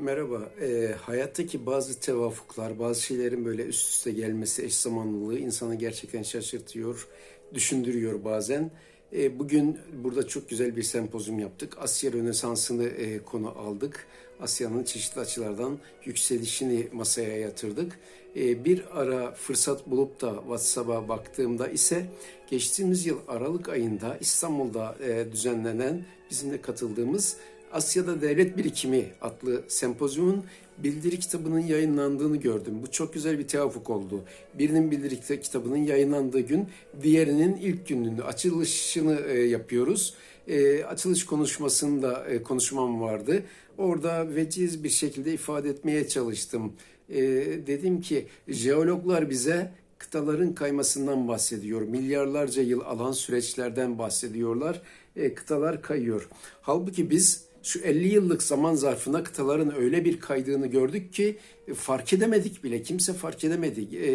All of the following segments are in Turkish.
Merhaba. Ee, hayattaki bazı tevafuklar, bazı şeylerin böyle üst üste gelmesi, eş zamanlılığı insanı gerçekten şaşırtıyor, düşündürüyor bazen. Ee, bugün burada çok güzel bir sempozyum yaptık. Asya Rönesansı'nı e, konu aldık. Asya'nın çeşitli açılardan yükselişini masaya yatırdık. Ee, bir ara fırsat bulup da WhatsApp'a baktığımda ise geçtiğimiz yıl Aralık ayında İstanbul'da e, düzenlenen bizimle katıldığımız Asya'da Devlet Birikimi adlı sempozyumun bildiri kitabının yayınlandığını gördüm. Bu çok güzel bir tevafuk oldu. Birinin bildiri kitabının yayınlandığı gün, diğerinin ilk gününü, açılışını e, yapıyoruz. E, açılış konuşmasında e, konuşmam vardı. Orada veciz bir şekilde ifade etmeye çalıştım. E, dedim ki jeologlar bize kıtaların kaymasından bahsediyor. Milyarlarca yıl alan süreçlerden bahsediyorlar. E, kıtalar kayıyor. Halbuki biz şu 50 yıllık zaman zarfında kıtaların öyle bir kaydığını gördük ki e, fark edemedik bile. Kimse fark edemedi. E,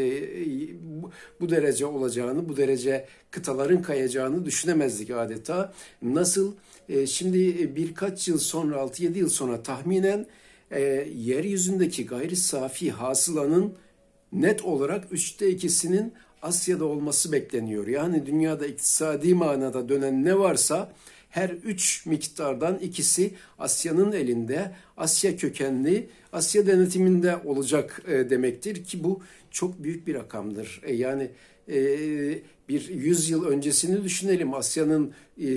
bu, bu derece olacağını, bu derece kıtaların kayacağını düşünemezdik adeta. Nasıl? E, şimdi birkaç yıl sonra, 6-7 yıl sonra tahminen e, yeryüzündeki gayri safi hasılanın net olarak üçte ikisinin Asya'da olması bekleniyor. Yani dünyada iktisadi manada dönen ne varsa her üç miktardan ikisi Asya'nın elinde, Asya kökenli, Asya denetiminde olacak e, demektir ki bu çok büyük bir rakamdır. E, yani e, bir yüz yıl öncesini düşünelim. Asya'nın e,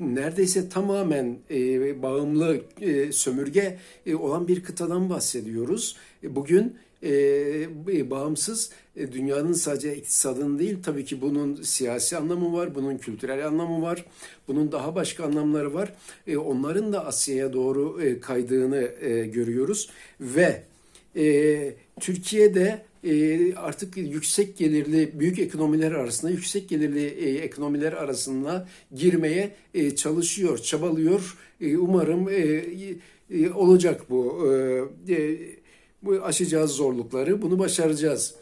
neredeyse tamamen e, bağımlı e, sömürge e, olan bir kıtadan bahsediyoruz. E, bugün e, bağımsız e, dünyanın sadece iktisadının değil tabii ki bunun siyasi anlamı var, bunun kültürel anlamı var, bunun daha başka anlamları var. E, onların da Asya'ya doğru e, kaydığını e, görüyoruz ve e, Türkiye'de e, artık yüksek gelirli büyük ekonomiler arasında yüksek gelirli e, ekonomiler arasında girmeye e, çalışıyor, çabalıyor. E, umarım e, e, olacak bu. E, e, bu aşacağız zorlukları, bunu başaracağız.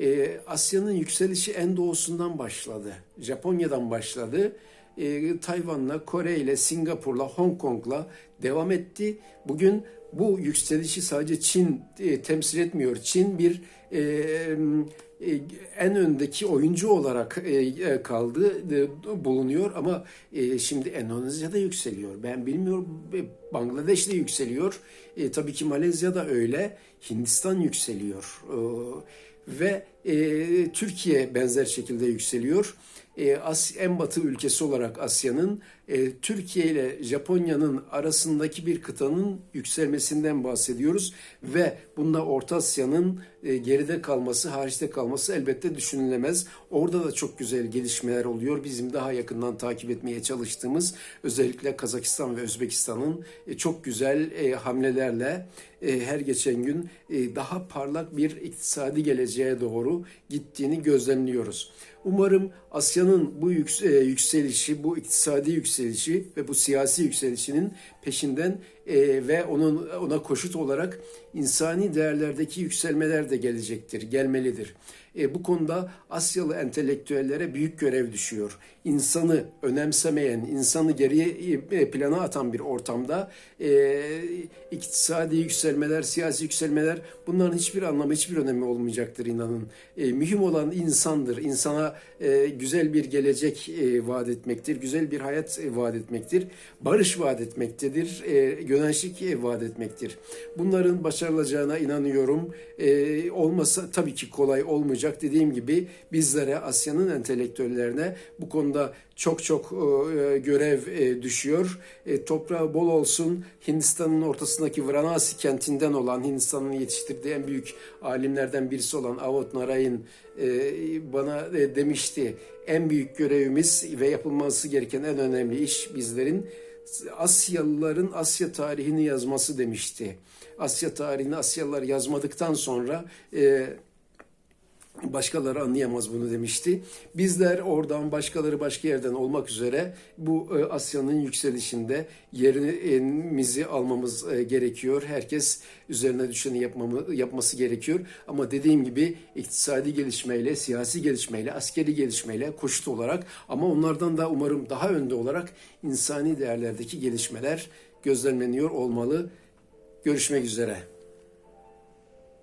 Ee, Asya'nın yükselişi en doğusundan başladı. Japonya'dan başladı. Ee, Tayvan'la, Kore ile, Singapur'la, Hong Kong'la devam etti. Bugün bu yükselişi sadece Çin e, temsil etmiyor. Çin bir e, e, en öndeki oyuncu olarak e, e, kaldı bulunuyor ama şimdi Endonezya da yükseliyor. Ben bilmiyorum Bangladeş de yükseliyor. Tabii ki Malezya da öyle. Hindistan yükseliyor. Ve Türkiye benzer şekilde yükseliyor. en batı ülkesi olarak Asya'nın Türkiye ile Japonya'nın arasındaki bir kıtanın yükselmesinden bahsediyoruz ve bunda Orta Asya'nın geride kalması, hariçte kalması elbette düşünülemez. Orada da çok güzel gelişmeler oluyor. Bizim daha yakından takip etmeye çalıştığımız özellikle Kazakistan ve Özbekistan'ın e, çok güzel e, hamlelerle e, her geçen gün daha parlak bir iktisadi geleceğe doğru gittiğini gözlemliyoruz. Umarım Asya'nın bu yükselişi, bu iktisadi yükselişi ve bu siyasi yükselişinin peşinden ve onun ona koşut olarak insani değerlerdeki yükselmeler de gelecektir, gelmelidir. E, bu konuda Asyalı entelektüellere büyük görev düşüyor. İnsanı önemsemeyen, insanı geriye e, plana atan bir ortamda e, iktisadi yükselmeler, siyasi yükselmeler bunların hiçbir anlamı, hiçbir önemi olmayacaktır inanın. E, mühim olan insandır. İnsana e, güzel bir gelecek e, vaat etmektir, güzel bir hayat e, vaat etmektir, barış vaat etmektedir, e, güneşlik e, vaat etmektir. Bunların başarılacağına inanıyorum. E, olmasa tabii ki kolay olmayacak. Dediğim gibi bizlere, Asya'nın entelektüellerine bu konuda çok çok e, görev e, düşüyor. E, toprağı bol olsun. Hindistan'ın ortasındaki Varanasi kentinden olan, Hindistan'ın yetiştirdiği en büyük alimlerden birisi olan Avot Narayan e, bana e, demişti. En büyük görevimiz ve yapılması gereken en önemli iş bizlerin Asyalıların Asya tarihini yazması demişti. Asya tarihini Asyalılar yazmadıktan sonra e, Başkaları anlayamaz bunu demişti. Bizler oradan başkaları başka yerden olmak üzere bu e, Asya'nın yükselişinde yerimizi almamız e, gerekiyor. Herkes üzerine düşeni yapmamı, yapması gerekiyor. Ama dediğim gibi iktisadi gelişmeyle, siyasi gelişmeyle, askeri gelişmeyle koşut olarak ama onlardan da umarım daha önde olarak insani değerlerdeki gelişmeler gözlemleniyor olmalı. Görüşmek üzere.